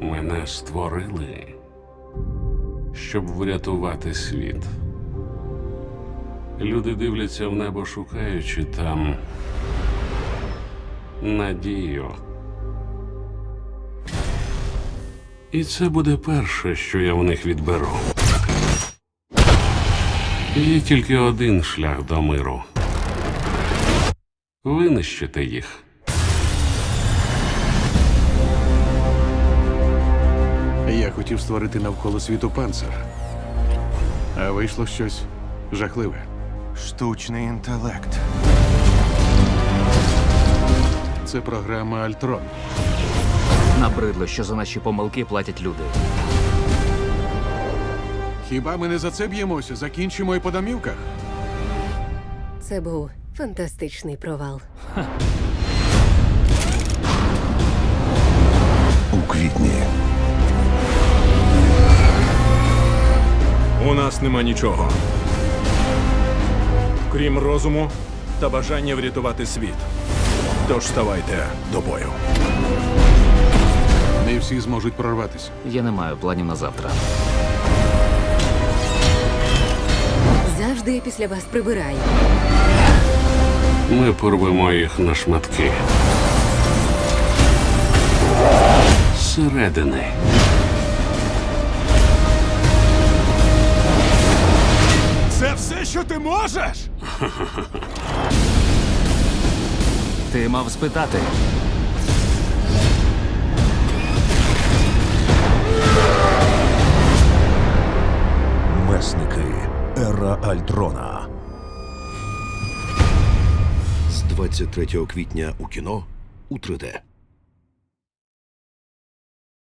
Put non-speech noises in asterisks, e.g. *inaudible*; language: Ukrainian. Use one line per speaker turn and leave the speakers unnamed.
Мене створили, щоб врятувати світ. Люди дивляться в небо, шукаючи там надію. І це буде перше, що я в них відберу. Є тільки один шлях до миру. Винищити їх.
Хотів створити навколо світу панцир. А вийшло щось жахливе.
Штучний інтелект.
Це програма Альтрон.
Набридло, що за наші помилки платять люди.
Хіба ми не за це б'ємося? Закінчимо і по домівках?
Це був фантастичний провал.
У
У нас нема нічого. Крім розуму та бажання врятувати світ. Тож ставайте до бою.
Не всі зможуть прорватися.
Я не маю планів на завтра.
Завжди я після вас прибираю.
Ми порвемо їх на шматки. Зсередини.
Ти можеш? *laughs*
Ти мав спитати.
Месники. Ера Альтрона. З 23 квітня у кіно у 3D.